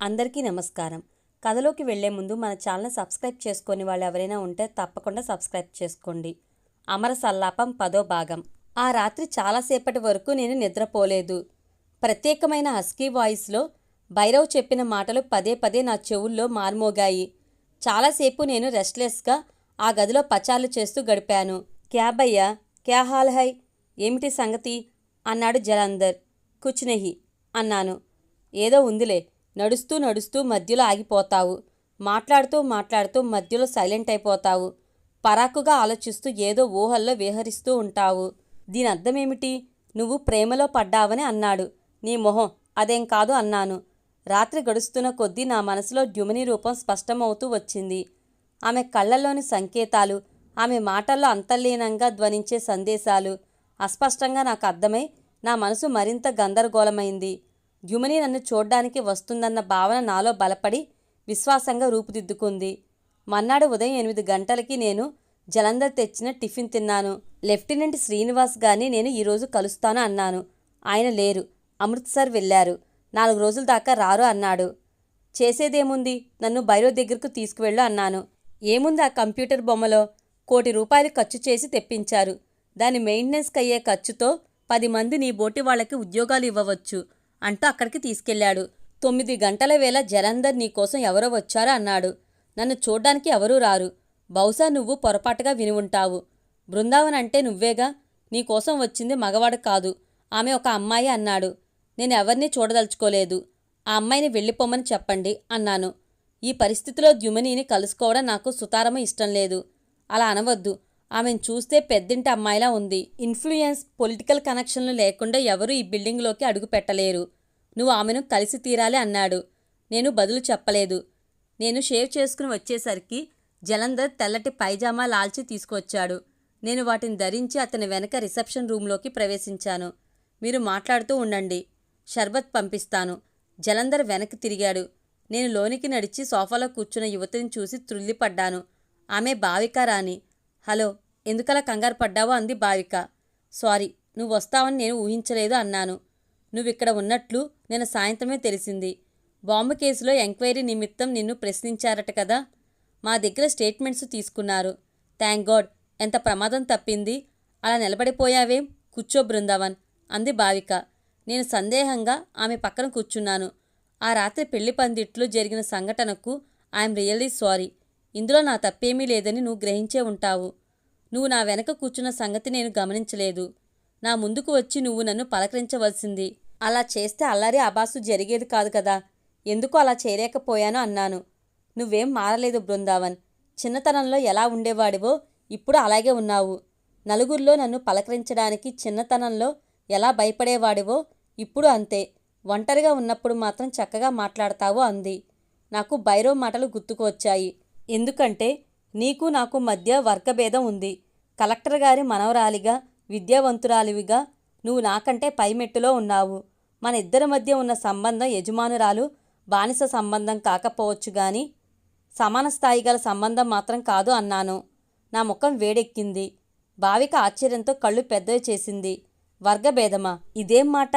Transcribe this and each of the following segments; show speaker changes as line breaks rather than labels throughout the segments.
అందరికీ నమస్కారం. కథలోకి వెళ్ళే ముందు మన ఛానల్ సబ్స్క్రైబ్ చేసుకొని వాళ్ళు ఎవరైనా ఉంటే తప్పకుండా సబ్స్క్రైబ్ చేసుకోండి. అమర సల్లాపం పదో భాగం. ఆ రాత్రి చాలాసేపటి వరకు నేను నిద్రపోలేదు. ప్రత్యేకమైన హస్కీ వాయిస్లో భైరవ్ చెప్పిన మాటలు పదే పదే నా చెవుల్లో మార్మోగాయి. చాలాసేపు నేను రెస్ట్లెస్గా ఆ గదిలో పచార్లు చేస్తూ గడిపాను. క్యాబయ్యా క్యా హాల్ హై? ఏమిటి సంగతి? అన్నాడు జలాంధర్. కుచ్నెహి అన్నాను. ఏదో ఉందిలే. నడుస్తూ నడుస్తూ మధ్యలో ఆగిపోతావు. మాట్లాడుతూ మాట్లాడుతూ మధ్యలో సైలెంట్ అయిపోతావు. పరాకుగా ఆలోచిస్తూ ఏదో ఊహల్లో విహరిస్తూ ఉంటావు. దీని అర్థమేమిటి నువ్వు ప్రేమలో పడ్డావని అన్నాడు. నీ మొహం అదేం కాదు అన్నాను. రాత్రి గడుస్తున్న కొద్దీ నా మనసులో డ్యుమని రూపం స్పష్టమవుతూ వచ్చింది. ఆమె కళ్ళల్లోని సంకేతాలు ఆమె మాటల్లో అంతర్లీనంగా ధ్వనించే సందేశాలు అస్పష్టంగా నాకు అర్థమై నా మనసు మరింత గందరగోళమైంది. యుమని నన్ను చూడ్డానికి వస్తుందన్న భావన నాలో బలపడి విశ్వాసంగా రూపుదిద్దుకుంది. మన్నాడు ఉదయం ఎనిమిది గంటలకి నేను జలంధర్ తెచ్చిన టిఫిన్ తిన్నాను. లెఫ్టినెంట్ శ్రీనివాస్ గారిని నేను ఈరోజు కలుస్తాను అన్నాను. ఆయన లేరు. అమృత్సర్ వెళ్ళారు. నాలుగు రోజుల దాకా రారు అన్నాడు. చేసేదేముంది? నన్ను బైరో దగ్గరకు తీసుకువెళ్ళు అన్నాను. ఏముంది ఆ కంప్యూటర్ బొమ్మలో? కోటి రూపాయలు ఖర్చు చేసి తెప్పించారు. దాని మెయింటెనెన్స్కి అయ్యే ఖర్చుతో పది మంది నీ బోటి వాళ్ళకి ఉద్యోగాలు ఇవ్వవచ్చు. అంటూ అక్కడికి తీసుకెళ్ళాడు తొమ్మిది గంటల వేళ జలంధర్ నీకోసం ఎవరో వచ్చారో అన్నాడు. నన్ను చూడ్డానికి ఎవరూ రారు. బహుశా నువ్వు పొరపాటుగా విని ఉంటావు. బృందావన్ అంటే నువ్వేగా? నీకోసం వచ్చింది మగవాడు కాదు. ఆమె ఒక అమ్మాయి అన్నాడు. నేను ఎవరినీ చూడదలుచుకోలేదు. ఆ అమ్మాయిని వెళ్ళిపోమని చెప్పండి అన్నాను. ఈ పరిస్థితిలో ద్యుమనిని కలుసుకోవడం నాకు సుతారమ ఇష్టం లేదు. అలా అనవద్దు. ఆమెను చూస్తే పెద్దింటి అమ్మాయిలా ఉంది. ఇన్ఫ్లుయెన్స్ పొలిటికల్ కనెక్షన్లు లేకుండా ఎవరూ ఈ బిల్డింగ్లోకి అడుగు పెట్టలేరు. నువ్వు ఆమెను కలిసి తీరాలి అన్నాడు. నేను బదులు చెప్పలేదు. నేను షేవ్ చేసుకుని వచ్చేసరికి జలంధర్ తెల్లటి పైజామా లాల్చి తీసుకొచ్చాడు. నేను వాటిని ధరించి అతని వెనక రిసెప్షన్ రూంలోకి ప్రవేశించాను. మీరు మాట్లాడుతూ ఉండండి. షర్బత్ పంపిస్తాను. జలంధర్ వెనక్కి తిరిగాడు. నేను లోనికి నడిచి సోఫాలో కూర్చున్న యువతిని చూసి త్రుల్లిపడ్డాను ఆమె భావిక రాణి. హలో ఎందుకలా కంగారు పడ్డావో అంది భావిక సారీ నువ్వు వస్తావని నేను ఊహించలేదు అన్నాను. నువ్విక్కడ ఉన్నట్లు నేను సాయంత్రమే తెలిసింది. బాంబు కేసులో ఎంక్వైరీ నిమిత్తం నిన్ను ప్రశ్నించారట కదా? మా దగ్గర స్టేట్మెంట్స్ తీసుకున్నారు. థ్యాంక్ గాడ్ ఎంత ప్రమాదం తప్పింది. అలా నిలబడిపోయావేం కూర్చో బృందావన్ అంది భావిక నేను సందేహంగా ఆమె పక్కన కూర్చున్నాను. ఆ రాత్రి పెళ్ళి పందిట్లో జరిగిన సంఘటనకు ఐఎమ్ రియల్లీ సారీ. ఇందులో నా తప్పేమీ లేదని నువ్వు గ్రహించే ఉంటావు. నువ్వు నా వెనక కూర్చున్న సంగతి నేను గమనించలేదు. నా ముందుకు వచ్చి నువ్వు నన్ను పలకరించవలసింది. అలా చేస్తే అల్లరి అబాసు జరిగేది కాదు కదా. ఎందుకు అలా చేయలేకపోయానో అన్నాను. నువ్వేం మారలేదు బృందావన్. చిన్నతనంలో ఎలా ఉండేవాడివో ఇప్పుడు అలాగే ఉన్నావు. నలుగురిలో నన్ను పలకరించడానికి చిన్నతనంలో ఎలా భయపడేవాడివో ఇప్పుడు అంతే. ఒంటరిగా ఉన్నప్పుడు మాత్రం చక్కగా మాట్లాడతావు అంది. నాకు బైరో మాటలు గుర్తుకు వచ్చాయి. ఎందుకంటే నీకు నాకు మధ్య వర్గభేదం ఉంది. కలెక్టర్ గారి మనవరాలిగా విద్యావంతురాలివిగా నువ్వు నాకంటే పైమెట్టులో ఉన్నావు. మన ఇద్దరి మధ్య ఉన్న సంబంధం యజమానురాలు బానిస సంబంధం కాకపోవచ్చు గాని సమాన స్థాయి గల సంబంధం మాత్రం కాదు అన్నాను. నా ముఖం వేడెక్కింది. భావిక ఆశ్చర్యంతో కళ్ళు పెద్దవి చేసింది. వర్గభేదమా? ఇదేం మాట?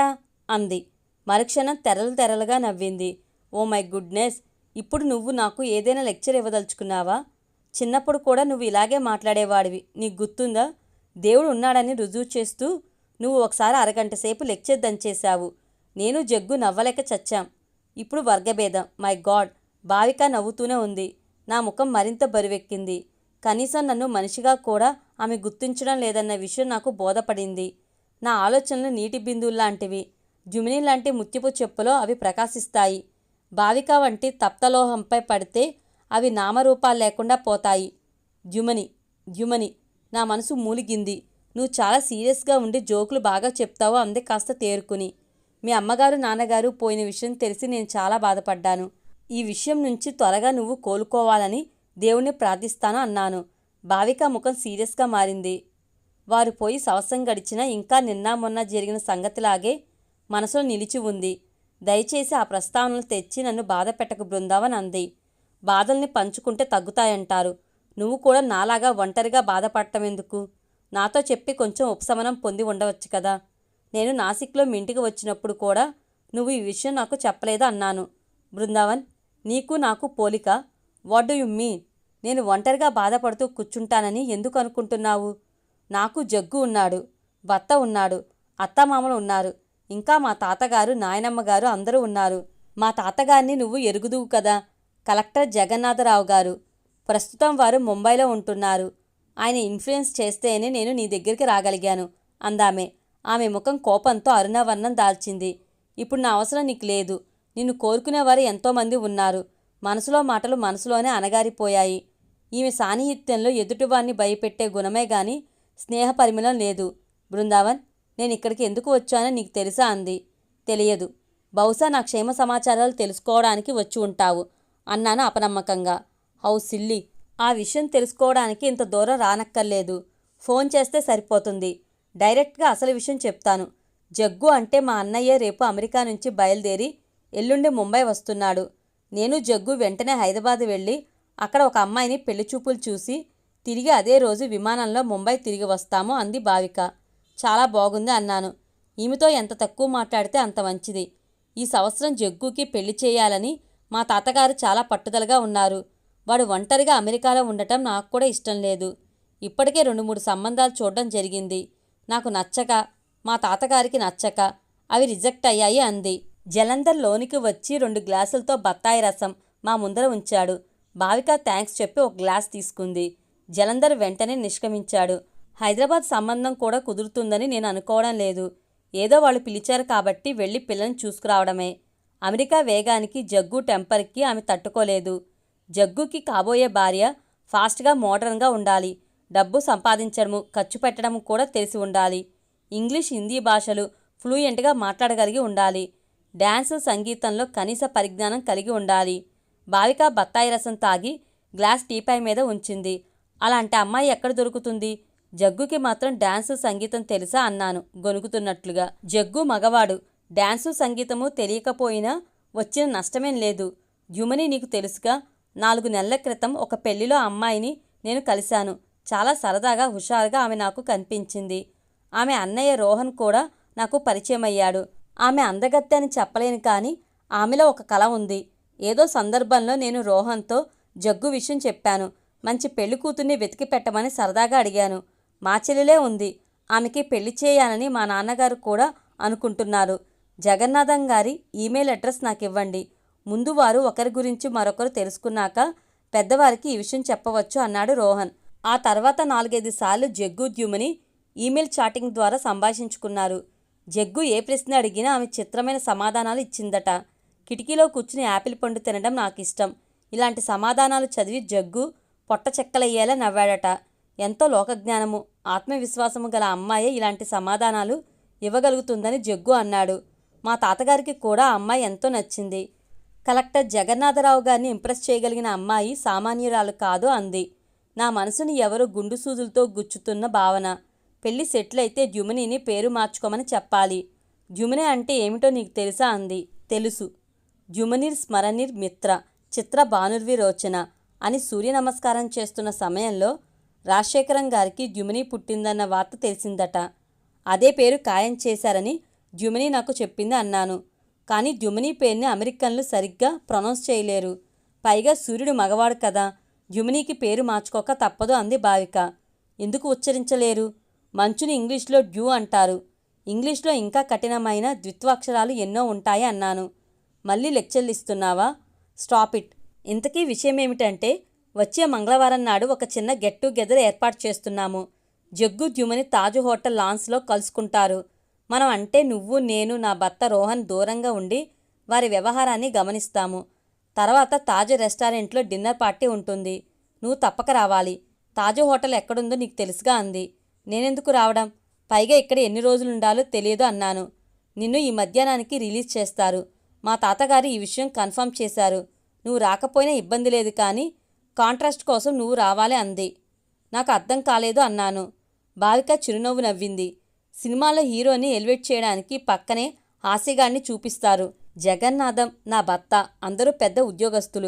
అంది. మరుక్షణం తెరలు తెరలుగా నవ్వింది. Oh my goodness! ఇప్పుడు నువ్వు నాకు ఏదైనా లెక్చర్ ఇవ్వదలుచుకున్నావా? చిన్నప్పుడు కూడా నువ్వు ఇలాగే మాట్లాడేవాడివి. నీకు గుర్తుందా? దేవుడు ఉన్నాడని రుజువు చేస్తూ నువ్వు ఒకసారి అరగంట సేపు లెక్చర్ దంచేశావు నేను జగ్గు నవ్వలేక చచ్చాం. ఇప్పుడు వర్గభేదం. My God! భావిక నవ్వుతూనే ఉంది. నా ముఖం మరింత బరువెక్కింది. కనీసం నన్ను మనిషిగా కూడా ఆమె గుర్తించడం లేదన్న విషయం నాకు బోధపడింది. నా ఆలోచనలు నీటి బిందువుల్లాంటివి. జుమిని లాంటి ముత్యపు చెప్పులో అవి ప్రకాశిస్తాయి. భావిక వంటి తప్తలోహంపై పడితే అవి నామరూపాలు లేకుండా పోతాయి. జుమని జుమని నా మనసు మూలిగింది. నువ్వు చాలా సీరియస్గా ఉండి జోకులు బాగా చెప్తావు అంది కాస్త తేరుకుని. మీ అమ్మగారు నాన్నగారు పోయిన విషయం తెలిసి నేను చాలా బాధపడ్డాను. ఈ విషయం నుంచి త్వరగా నువ్వు కోలుకోవాలని దేవుణ్ణి ప్రార్థిస్తాను అన్నాను. భావిక ముఖం సీరియస్గా మారింది. వారు పోయి సంవత్సరం గడిచినా ఇంకా నిన్న మొన్న జరిగిన సంగతిలాగే మనసులో నిలిచి ఉంది. దయచేసి ఆ ప్రస్తావనలు తెచ్చి నన్ను బాధ పెట్టకు బృందావన్ అంది. బాధల్ని పంచుకుంటే తగ్గుతాయంటారు. నువ్వు కూడా నాలాగా ఒంటరిగా బాధపడటం ఎందుకు? నాతో చెప్పి కొంచెం ఉపశమనం పొంది ఉండవచ్చు కదా. నేను నాసిక్లో మీ ఇంటికి వచ్చినప్పుడు కూడా నువ్వు ఈ విషయం నాకు చెప్పలేదు అన్నాను. బృందావన్ నీకు నాకు పోలిక? What do you mean? నేను ఒంటరిగా బాధపడుతూ కూర్చుంటానని ఎందుకు అనుకుంటున్నావు? నాకు జగ్గు ఉన్నాడు భర్త ఉన్నాడు అత్తమామలు ఉన్నారు. ఇంకా మా తాతగారు నాయనమ్మ గారు అందరూ ఉన్నారు. మా తాతగారిని నువ్వు ఎరుగుదువు కదా? కలెక్టర్ జగన్నాథరావు గారు. ప్రస్తుతం వారు ముంబైలో ఉంటున్నారు. ఆయన ఇన్ఫ్లుయెన్స్ చేస్తేనే నేను నీ దగ్గరికి రాగలిగాను అందామె. ఆమె ముఖం కోపంతో అరుణవర్ణం దాల్చింది. ఇప్పుడు నా అవసరం నీకు లేదు. నిన్ను కోరుకునేవారు ఎంతోమంది ఉన్నారు. మనసులో మాటలు మనసులోనే అనగారిపోయాయి ఈమె సాన్నిహిత్యంలో ఎదుటివారిని భయపెట్టే గుణమే గాని స్నేహ పరిమళం లేదు. బృందావన్ నేను ఇక్కడికి ఎందుకు వచ్చానో నీకు తెలుసా అంది. తెలియదు. బహుశా నా క్షేమ సమాచారాలు తెలుసుకోవడానికి వచ్చి ఉంటావు అన్నాను అపనమ్మకంగా. How silly! ఆ విషయం తెలుసుకోవడానికి ఇంత దూరం రానక్కర్లేదు. ఫోన్ చేస్తే సరిపోతుంది. డైరెక్ట్గా అసలు విషయం చెప్తాను. జగ్గు అంటే మా అన్నయ్య రేపు అమెరికా నుంచి బయలుదేరి ఎల్లుండి ముంబై వస్తున్నాడు. నేను జగ్గు వెంటనే హైదరాబాద్ వెళ్ళి అక్కడ ఒక అమ్మాయిని పెళ్ళి చూపులు చూసి తిరిగి అదే రోజు విమానంలో ముంబై తిరిగి వస్తాము అంది భావిక. చాలా బాగుంది అన్నాను. ఈమెతో ఎంత తక్కువ మాట్లాడితే అంత మంచిది. ఈ సంవత్సరం జగ్గుకి పెళ్ళి చేయాలని మా తాతగారు చాలా పట్టుదలగా ఉన్నారు. వాడు ఒంటరిగా అమెరికాలో ఉండటం నాకు కూడా ఇష్టం లేదు. ఇప్పటికే రెండు మూడు సంబంధాలు చూడడం జరిగింది. నాకు నచ్చక మా తాతగారికి నచ్చక అవి రిజెక్ట్ అయ్యాయి అంది. జలంధర్ లోనికి వచ్చి రెండు గ్లాసులతో బత్తాయి రసం మా ముందర ఉంచాడు. భావిక థ్యాంక్స్ చెప్పి ఒక గ్లాస్ తీసుకుంది. జలంధర్ వెంటనే నిష్క్రమించాడు. హైదరాబాద్ సంబంధం కూడా కుదురుతుందని నేను అనుకోవడం లేదు. ఏదో వాళ్ళు పిలిచారు కాబట్టి వెళ్ళి పిల్లని చూసుకురావడమే. అమెరికా వేగానికి జగ్గు టెంపర్కి ఆమె తట్టుకోలేదు. జగ్గుకి కాబోయే భార్య ఫాస్ట్గా మోడర్న్గా ఉండాలి. డబ్బు సంపాదించడము ఖర్చు పెట్టడము కూడా తెలిసి ఉండాలి. ఇంగ్లీష్ హిందీ భాషలు ఫ్లూయెంట్గా మాట్లాడగలిగి ఉండాలి. డ్యాన్స్ సంగీతంలో కనీస పరిజ్ఞానం కలిగి ఉండాలి. భావిక బత్తాయి రసం తాగి గ్లాస్ టీపై మీద ఉంచింది. అలాంటి అమ్మాయి ఎక్కడ దొరుకుతుంది? జగ్గుకి మాత్రం డాన్సు సంగీతం తెలుసా అన్నాను గొనుగుతున్నట్లుగా. జగ్గు మగవాడు. డ్యాన్సు సంగీతము తెలియకపోయినా వచ్చిన నష్టమేం లేదు. యుమని నీకు తెలుసుగా. నాలుగు నెలల క్రితం ఒక పెళ్ళిలో అమ్మాయిని నేను కలిశాను. చాలా సరదాగా హుషారుగా ఆమె నాకు కనిపించింది. ఆమె అన్నయ్య రోహన్ కూడా నాకు పరిచయం అయ్యాడు ఆమె అందగత్తె అని చెప్పలేను కానీ ఆమెలో ఒక కళ ఉంది. ఏదో సందర్భంలో నేను రోహన్తో జగ్గు విషయం చెప్పాను. మంచి పెళ్ళి కూతుర్ని వెతికి పెట్టమని సరదాగా అడిగాను. మా చెల్లెలే ఉంది. ఆమెకి పెళ్ళి చేయాలని మా నాన్నగారు కూడా అనుకుంటున్నారు. జగన్నాథం గారి ఈమెయిల్ అడ్రస్ నాకు ఇవ్వండి ముందు వారు ఒకరి గురించి మరొకరు తెలుసుకున్నాక పెద్దవారికి ఈ విషయం చెప్పవచ్చు అన్నాడు రోహన్. ఆ తర్వాత నాలుగైదు సార్లు జగ్గు ద్యుమని ఈమెయిల్ చాటింగ్ ద్వారా సంభాషించుకున్నారు. జగ్గు ఏ ప్రశ్న అడిగినా ఆమె చిత్రమైన సమాధానాలు ఇచ్చిందట. కిటికీలో కూర్చుని యాపిల్ పండు తినడం నాకు ఇష్టం ఇలాంటి సమాధానాలు చదివి జగ్గు పొట్ట చెక్కలయ్యేలా నవ్వాడట. ఎంతో లోకజ్ఞానము ఆత్మవిశ్వాసము గల అమ్మాయే ఇలాంటి సమాధానాలు ఇవ్వగలుగుతుందని జగ్గు అన్నాడు. మా తాతగారికి కూడా అమ్మాయి ఎంతో నచ్చింది. కలెక్టర్ జగన్నాథరావు గారిని ఇంప్రెస్ చేయగలిగిన అమ్మాయి సామాన్యురాలు కాదు అంది. నా మనసుని ఎవరో గుండు సూదులతో గుచ్చుతున్న భావన. పెళ్ళి సెటిల్ అయితే జుమినిని పేరు మార్చుకోమని చెప్పాలి. జుమిని అంటే ఏమిటో నీకు తెలుసా అంది. తెలుసు. జుమనిర్ స్మరణిర్ మిత్ర చిత్ర భానుర్విరోచన అని సూర్య నమస్కారం చేస్తున్న సమయంలో రాజశేఖరం గారికి జుమిని పుట్టిందన్న వార్త తెలిసిందట. అదే పేరు ఖాయం చేశారని జుమిని నాకు చెప్పింది అన్నాను. కానీ జుమిని పేరుని అమెరికన్లు సరిగ్గా ప్రొనౌన్స్ చేయలేరు. పైగా సూర్యుడు మగవాడు కదా జుమినీకి పేరు మార్చుకోక తప్పదు అంది భావిక. ఎందుకు ఉచ్చరించలేరు? మంచుని ఇంగ్లీష్లో డ్యూ అంటారు. ఇంగ్లీష్లో ఇంకా కఠినమైన ద్విత్వాక్షరాలు ఎన్నో ఉంటాయి అన్నాను. మళ్ళీ లెక్చర్లు ఇస్తున్నావా? Stop it. ఇంతకీ విషయం ఏమిటంటే వచ్చే మంగళవారం నాడు ఒక చిన్న గెట్ టుగెదర్ ఏర్పాటు చేస్తున్నాము. జగ్గు ద్యుమని తాజు హోటల్ లాన్స్లో కలుసుకుంటారు. మనం అంటే నువ్వు నేను నా భర్త రోహన్ దూరంగా ఉండి వారి వ్యవహారాన్ని గమనిస్తాము. తర్వాత తాజు రెస్టారెంట్లో డిన్నర్ పార్టీ ఉంటుంది. నువ్వు తప్పక రావాలి. తాజు హోటల్ ఎక్కడుందో నీకు తెలుసుగా అంది. నేనెందుకు రావడం? పైగా ఇక్కడ ఎన్ని రోజులు ఉండాలో తెలియదు అన్నాను. నిన్ను ఈ మధ్యాహ్నానికి రిలీజ్ చేస్తారు. మా తాతగారు ఈ విషయం కన్ఫర్మ్ చేశారు. నువ్వు రాకపోయినా ఇబ్బంది లేదు కానీ కాంట్రాస్ట్ కోసం నువ్వు రావాలి అంది. నాకు అర్థం కాలేదు అన్నాను. బాలిక చిరునవ్వు నవ్వింది. సినిమాలో హీరోని ఎలివేట్ చేయడానికి పక్కనే హాస్యగాడిని చూపిస్తారు. జగన్నాథం నా భర్త అందరూ పెద్ద ఉద్యోగస్తులు.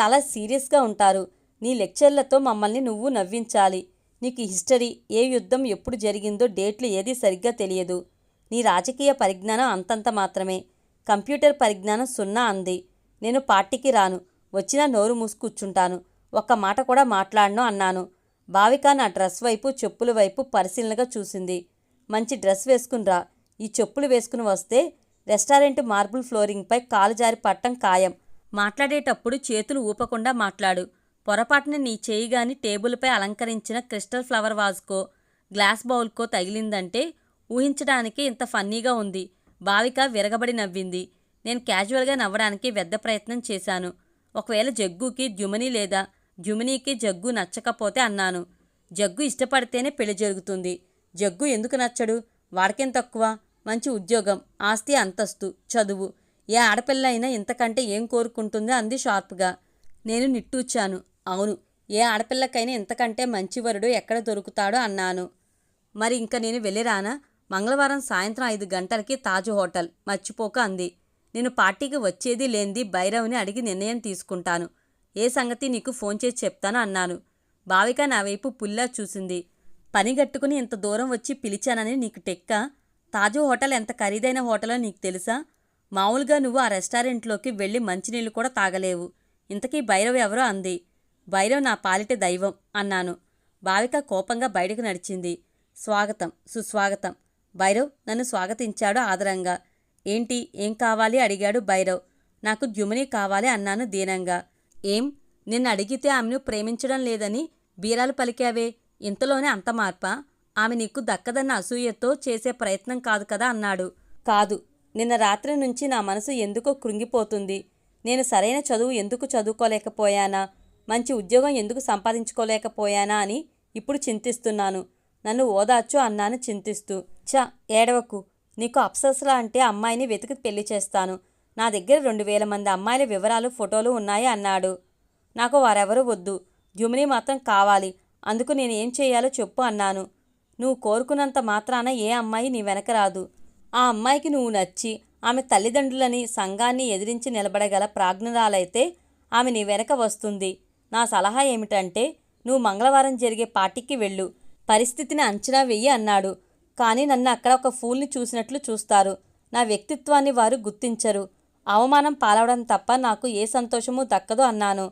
చాలా సీరియస్గా ఉంటారు. నీ లెక్చర్లతో మమ్మల్ని నువ్వు నవ్వించాలి. నీకు హిస్టరీ ఏ యుద్ధం ఎప్పుడు జరిగిందో డేట్లు ఏది సరిగ్గా తెలియదు. నీ రాజకీయ పరిజ్ఞానం అంతంత మాత్రమే. కంప్యూటర్ పరిజ్ఞానం సున్నా అంది. నేను పార్టీకి రాను. వచ్చినా నోరు మూసుకూర్చుంటాను. ఒక్క మాట కూడా మాట్లాడను అన్నాను. భావిక నా డ్రెస్ వైపు చెప్పుల వైపు పరిశీలనగా చూసింది. మంచి డ్రెస్ వేసుకునిరా. ఈ చెప్పులు వేసుకుని వస్తే రెస్టారెంట్ మార్బుల్ ఫ్లోరింగ్పై కాలు జారి పట్టం ఖాయం. మాట్లాడేటప్పుడు చేతులు ఊపకుండా మాట్లాడు. పొరపాటున నీ చేయిగాని టేబుల్పై అలంకరించిన క్రిస్టల్ ఫ్లవర్ వాజ్కో గ్లాస్ బౌల్కో తగిలిందంటే ఊహించడానికి ఇంత ఫన్నీగా ఉంది. భావిక విరగబడి నవ్వింది. నేను క్యాజువల్గా నవ్వడానికి వ్యర్థ ప్రయత్నం చేశాను. ఒకవేళ జగ్గుకి ద్యుమని లేదా జుమినీకి జగ్గు నచ్చకపోతే అన్నాను. జగ్గు ఇష్టపడితేనే పెళ్ళి జరుగుతుంది. జగ్గు ఎందుకు నచ్చడు? వాడికేం తక్కువ? మంచి ఉద్యోగం ఆస్తి అంతస్తు చదువు. ఏ ఆడపిల్ల అయినా ఇంతకంటే ఏం కోరుకుంటుందో? అంది షార్ప్గా. నేను నిట్టూచాను అవును ఏ ఆడపిల్లకైనా ఇంతకంటే మంచి వరుడు ఎక్కడ దొరుకుతాడో అన్నాను. మరి ఇంక నేను వెళ్ళిరానా? మంగళవారం సాయంత్రం ఐదు గంటలకి తాజ్ హోటల్. మర్చిపోక అంది. నేను పార్టీకి వచ్చేది లేనిది భైరవ్ని అడిగి నిర్ణయం తీసుకుంటాను. ఏ సంగతి నీకు ఫోన్ చేసి చెప్తాను అన్నాను. భావిక నా వైపు పుల్లా చూసింది. పని గట్టుకుని ఇంత దూరం వచ్చి పిలిచానని నీకు టెక్క? తాజు హోటల్ ఎంత ఖరీదైన హోటలో నీకు తెలుసా? మామూలుగా నువ్వు ఆ రెస్టారెంట్లోకి వెళ్ళి మంచినీళ్ళు కూడా తాగలేవు. ఇంతకీ భైరవ్ ఎవరో అంది. భైరవ్ నా పాలిట దైవం అన్నాను. భావిక కోపంగా బయటకు నడిచింది. స్వాగతం సుస్వాగతం. భైరవ్ నన్ను స్వాగతించాడు ఆదరంగా. ఏంటి ఏం కావాలి? అడిగాడు భైరవ్. నాకు జుమిని కావాలి అన్నాను దీనంగా. ఏం? నిన్ను అడిగితే ఆమెను ప్రేమించడం లేదని బీరాలు పలికావే. ఇంతలోనే అంత మార్పా? ఆమె నీకు దక్కదన్న అసూయతో చేసే ప్రయత్నం కాదు కదా అన్నాడు. కాదు నిన్న రాత్రి నుంచి నా మనసు ఎందుకో కృంగిపోతుంది. నేను సరైన చదువు ఎందుకు చదువుకోలేకపోయానా? మంచి ఉద్యోగం ఎందుకు సంపాదించుకోలేకపోయానా అని ఇప్పుడు చింతిస్తున్నాను. నన్ను ఓదార్చు అన్నాను చింతిస్తూ. చ ఏడవకు. నీకు అప్సరసలా అంటే అమ్మాయిని వెతికి పెళ్ళి చేస్తాను. నా దగ్గర రెండు వేల మంది అమ్మాయిల వివరాలు ఫోటోలు ఉన్నాయి? అన్నాడు. నాకు వారెవరూ వద్దు. జుమిని మాత్రం కావాలి. అందుకు నేను ఏం చేయాలో చెప్పు అన్నాను. నువ్వు కోరుకున్నంత మాత్రాన ఏ అమ్మాయి నీ వెనక రాదు. ఆ అమ్మాయికి నువ్వు నచ్చి ఆమె తల్లిదండ్రులని సంఘాన్ని ఎదిరించి నిలబడగల ప్రాజ్ఞురాలైతే ఆమె నీ వెనక వస్తుంది. నా సలహా ఏమిటంటే నువ్వు మంగళవారం జరిగే పార్టీకి వెళ్ళు. పరిస్థితిని అంచనా వెయ్యి అన్నాడు. కానీ నన్ను అక్కడ ఒక ఫూల్ని చూసినట్లు చూస్తారు. నా వ్యక్తిత్వాన్ని వారు గుర్తించరు. అవమానం పాలవడం తప్ప నాకు ఏ సంతోషమూ దక్కదు అన్నాను.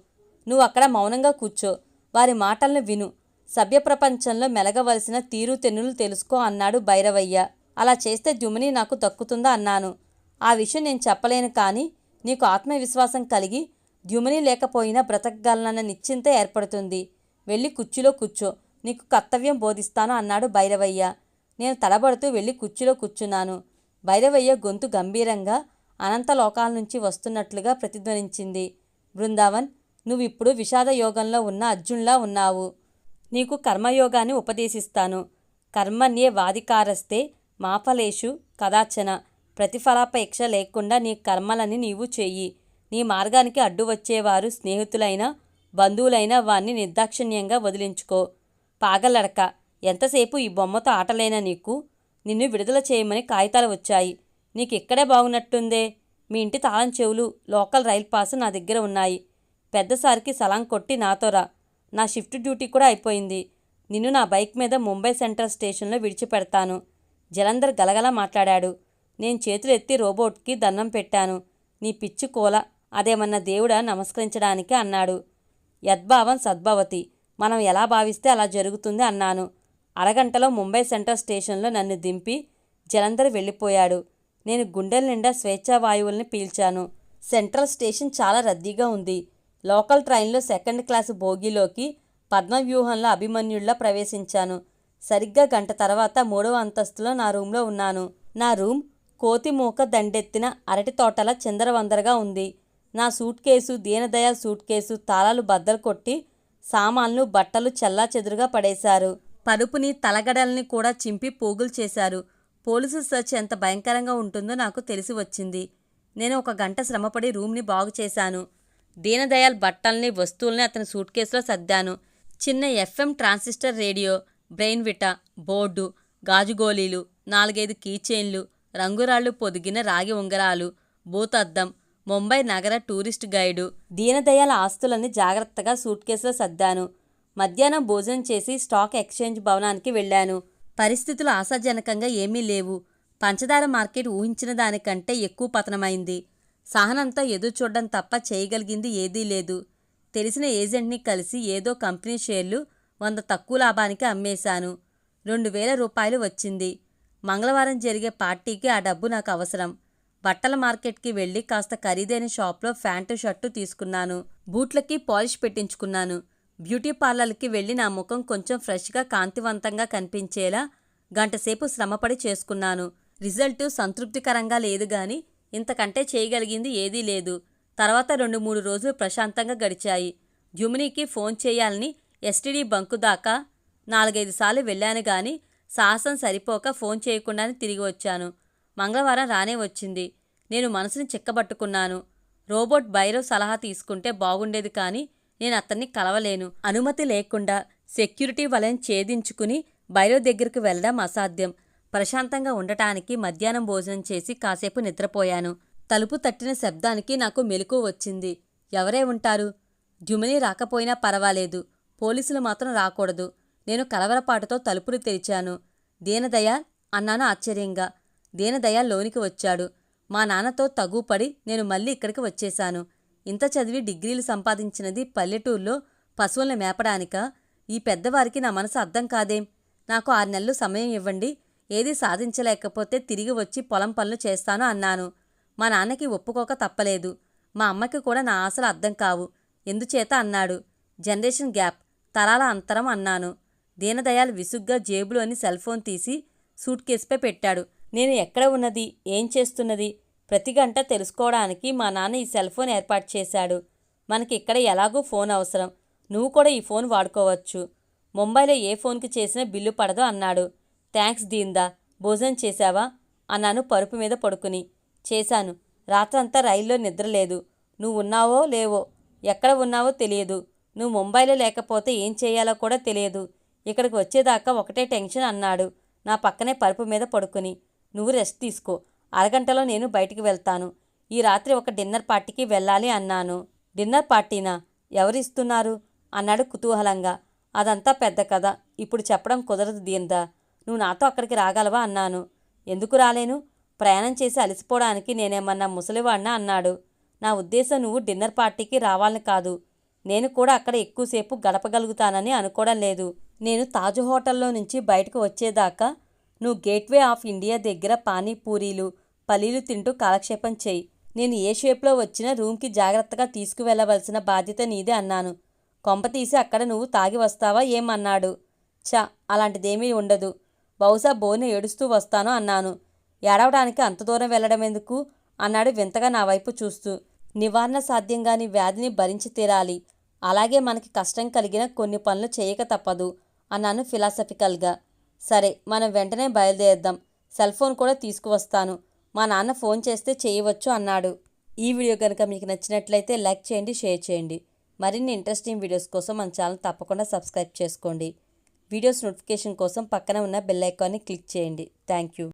నువ్వు అక్కడ మౌనంగా కూర్చో. వారి మాటలను విను. సభ్య ప్రపంచంలో మెలగవలసిన తీరు తెన్నులు తెలుసుకో అన్నాడు భైరవయ్య. అలా చేస్తే జుమిని నాకు దక్కుతుందా అన్నాను. ఆ విషయం నేను చెప్పలేను కానీ నీకు ఆత్మవిశ్వాసం కలిగి ద్యుమని లేకపోయినా బ్రతకగలనన్న నిశ్చింత ఏర్పడుతుంది. వెళ్ళి కుర్చీలో కూర్చో. నీకు కర్తవ్యం బోధిస్తాను అన్నాడు భైరవయ్య. నేను తడబడుతూ వెళ్ళి కుర్చీలో కూర్చున్నాను. భైరవయ్య గొంతు గంభీరంగా అనంత లోకాల నుంచి వస్తున్నట్లుగా ప్రతిధ్వనించింది. బృందావన్ నువ్విప్పుడు విషాద యోగంలో ఉన్న అర్జున్లా ఉన్నావు. నీకు కర్మయోగాన్ని ఉపదేశిస్తాను. కర్మన్యే వాదికారస్తే మాఫలేషు కదాచన. ప్రతిఫలాపేక్ష లేకుండా నీ కర్మలని నీవు చెయ్యి నీ మార్గానికి అడ్డు వచ్చేవారు స్నేహితులైనా బంధువులైనా వాణ్ణి నిర్దాక్షిణ్యంగా వదిలించుకో. పాగలడక ఎంతసేపు ఈ బొమ్మతో ఆటలేనా నీకు? నిన్ను విడుదల చేయమని కాగితాలు వచ్చాయి. నీకు ఇక్కడే బాగున్నట్టుందే. మీ ఇంటి తాళం చెవులు లోకల్ రైల్ పాసు నా దగ్గర ఉన్నాయి. పెద్దసారికి సలాం కొట్టి నాతోరా. నా షిఫ్ట్ డ్యూటీ కూడా అయిపోయింది. నిన్ను నా బైక్ మీద ముంబై సెంట్రల్ స్టేషన్లో విడిచిపెడతాను. జలంధర్ గలగలా మాట్లాడాడు. నేను చేతులు ఎత్తి రోబోట్కి దండం పెట్టాను. నీ పిచ్చి కోల అదేమన్నా దేవుడా నమస్కరించడానికి అన్నాడు. యద్భావం సద్భవతి. మనం ఎలా భావిస్తే అలా జరుగుతుంది అన్నాను. అరగంటలో ముంబై సెంట్రల్ స్టేషన్లో నన్ను దింపి జలంధర్ వెళ్ళిపోయాడు. నేను గుండెల నిండా స్వేచ్ఛా వాయువుల్ని పీల్చాను. సెంట్రల్ స్టేషన్ చాలా రద్దీగా ఉంది. లోకల్ ట్రైన్లో సెకండ్ క్లాసు బోగీలోకి పద్మవ్యూహంలో అభిమన్యుల్లా ప్రవేశించాను. సరిగ్గా గంట తర్వాత మూడవ అంతస్తులో నా రూమ్లో ఉన్నాను. నా రూమ్ కోతి మూక దండెత్తిన అరటి తోటల చిందరవందరగా ఉంది. నా suitcase Deendayal suitcase తాళాలు బద్దలు కొట్టి సామాన్లు బట్టలు చెల్లా చెదురుగా పడేశారు. పరుపుని తలగడల్ని కూడా చింపి పోగులు చేశారు. పోలీసు సర్చ్ ఎంత భయంకరంగా ఉంటుందో నాకు తెలిసి వచ్చింది. నేను ఒక గంట శ్రమపడి రూమ్ని బాగు చేశాను. దీనదయాల్ బట్టల్ని వస్తువుల్ని అతని సూట్ కేసులో సర్దాను. చిన్న FM transistor radio brainvita board గాజుగోళీలు నాలుగైదు కీచైన్లు రంగురాళ్ళు పొదిగిన రాగి ఉంగరాలు భూతద్దం ముంబై నగర టూరిస్ట్ గైడు. దీనదయాల ఆస్తులన్నీ జాగ్రత్తగా సూట్ కేసులో సర్దాను. మధ్యాహ్నం భోజనం చేసి స్టాక్ ఎక్స్చేంజ్ భవనానికి వెళ్ళాను. పరిస్థితులు ఆశాజనకంగా ఏమీ లేవు. పంచదార మార్కెట్ ఊహించిన దానికంటే ఎక్కువ పతనమైంది. సహనంతా ఎదురు చూడడం తప్ప చేయగలిగింది ఏదీ లేదు. తెలిసిన ఏజెంట్ని కలిసి ఏదో కంపెనీ షేర్లు వంద తక్కువ లాభానికి అమ్మేశాను. రెండు వేల రూపాయలు వచ్చింది. మంగళవారం జరిగే పార్టీకి ఆ డబ్బు నాకు అవసరం. బట్టల మార్కెట్కి వెళ్ళి కాస్త ఖరీదైన షాప్లో ప్యాంటు షర్టు తీసుకున్నాను. బూట్లకి పాలిష్ పెట్టించుకున్నాను. బ్యూటీ పార్లర్కి వెళ్ళి నా ముఖం కొంచెం ఫ్రెష్గా కాంతివంతంగా కనిపించేలా గంటసేపు శ్రమపడి చేసుకున్నాను. రిజల్ట్ సంతృప్తికరంగా లేదు గాని ఇంతకంటే చేయగలిగింది ఏదీ లేదు. తర్వాత రెండు మూడు రోజులు ప్రశాంతంగా గడిచాయి. జుమినీకి ఫోన్ చేయాలని ఎస్టీడీ బంకు దాకా నాలుగైదు సార్లు వెళ్ళాను గాని సాహసం సరిపోక ఫోన్ చేయకుండానే తిరిగి వచ్చాను. మంగళవారం రానే వచ్చింది. నేను మనసుని చిక్కబట్టుకున్నాను. రోబోట్ బైరో సలహా తీసుకుంటే బాగుండేది కానీ నేను అతన్ని కలవలేను. అనుమతి లేకుండా సెక్యూరిటీ వలయం ఛేదించుకుని బయలు దగ్గరికి వెళ్ళడం అసాధ్యం. ప్రశాంతంగా ఉండటానికి మధ్యాహ్నం భోజనం చేసి కాసేపు నిద్రపోయాను. తలుపు తట్టిన శబ్దానికి నాకు మెలకు వచ్చింది. ఎవరే ఉంటారు? జుమిని రాకపోయినా పర్వాలేదు. పోలీసులు మాత్రం రాకూడదు. నేను కలవరపాటుతో తలుపులు తెరిచాను. దీనదయాల్ అన్నాను ఆశ్చర్యంగా. దీనదయాల్ లోనికి వచ్చాడు. మా నాన్నతో తగుపడి నేను మళ్ళీ ఇక్కడికి వచ్చేశాను. ఇంత చదివి డిగ్రీలు సంపాదించినది పల్లెటూర్లో పశువుల్ని మేపడానిక? ఈ పెద్దవారికి నా మనసు అర్థం కాదేం? నాకు ఆరు నెలలు సమయం ఇవ్వండి. ఏది సాధించలేకపోతే తిరిగి వచ్చి పొలం పనులు చేస్తాను అన్నాను. మా నాన్నకి ఒప్పుకోక తప్పలేదు. మా అమ్మకి కూడా నా ఆశలు అర్థం కావు. ఎందుచేత అన్నాడు. Generation gap. తరాల అంతరం అన్నాను. దీనదయాల్ విసుగ్గా జేబులోని సెల్ ఫోన్ తీసి సూట్ కేసుపై పెట్టాడు. నేను ఎక్కడ ఉన్నది? ఏం చేస్తున్నది? ప్రతి గంట తెలుసుకోవడానికి మా నాన్న ఈ సెల్ ఫోన్ ఏర్పాటు చేశాడు. మనకి ఇక్కడ ఎలాగో ఫోన్ అవసరం. నువ్వు కూడా ఈ ఫోన్ వాడుకోవచ్చు. ముంబైలో ఏ ఫోన్కి చేసినా బిల్లు పడదో అన్నాడు. థ్యాంక్స్ దీందా భోజనం చేశావా? అన్నాను పరుపు మీద పడుకుని. చేశాను. రాత్రంతా రైల్లో నిద్రలేదు నువ్వు ఉన్నావో లేవో ఎక్కడ ఉన్నావో తెలియదు. నువ్వు ముంబైలో లేకపోతే ఏం చేయాలో కూడా తెలియదు. ఇక్కడికి వచ్చేదాకా ఒకటే టెన్షన్ అన్నాడు. నా పక్కనే పరుపు మీద పడుకుని. నువ్వు రెస్ట్ తీసుకో. అరగంటలో నేను బయటికి వెళ్తాను. ఈ రాత్రి ఒక డిన్నర్ పార్టీకి వెళ్ళాలి అన్నాను. డిన్నర్ పార్టీనా? ఎవరిస్తున్నారు? అన్నాడు కుతూహలంగా. అదంతా పెద్ద కథ. ఇప్పుడు చెప్పడం కుదరదు దీందా? నువ్వు నాతో అక్కడికి రాగలవా? అన్నాను. ఎందుకు రాలేను? ప్రయాణం చేసి అలసిపోవడానికి నేనేమన్నా ముసలివాడినా? అన్నాడు. నా ఉద్దేశం నువ్వు డిన్నర్ పార్టీకి రావాలని కాదు. నేను కూడా అక్కడ ఎక్కువసేపు గడపగలుగుతానని అనుకోవడం లేదు. నేను తాజ్ హోటల్లో నుంచి బయటకు వచ్చేదాకా నువ్వు గేట్వే ఆఫ్ ఇండియా దగ్గర పానీపూరీలు పల్లీలు తింటూ కాలక్షేపం చేయి. నేను ఏ షేప్లో వచ్చినా రూమ్కి జాగ్రత్తగా తీసుకువెళ్ళవలసిన బాధ్యత నీదే అన్నాను. కొంప తీసి అక్కడ నువ్వు తాగి వస్తావా ఏమన్నాడు. చ అలాంటిదేమీ ఉండదు. బహుశా బోని ఏడుస్తూ వస్తాను అన్నాను. ఏడవడానికి అంత దూరం వెళ్ళడం ఎందుకు అన్నాడు వింతగా నా వైపు చూస్తూ. నివారణ సాధ్యంగాని వ్యాధిని భరించి తీరాలి. అలాగే మనకి కష్టం కలిగిన కొన్ని పనులు చేయక తప్పదు అన్నాను ఫిలాసఫికల్గా. సరే మనం వెంటనే బయలుదేరుదాం సెల్ ఫోన్ కూడా తీసుకువస్తాను. మా నాన్న ఫోన్ చేస్తే చేయవచ్చు అన్నాడు. ఈ వీడియో కనుక మీకు నచ్చినట్లయితే లైక్ చేయండి షేర్ చేయండి. మరిన్ని ఇంట్రెస్టింగ్ వీడియోస్ కోసం మన ఛానల్ తప్పకుండా సబ్స్క్రైబ్ చేసుకోండి. వీడియోస్ నోటిఫికేషన్ కోసం పక్కన ఉన్న బెల్ ఐకాన్ని క్లిక్ చేయండి. Thank you.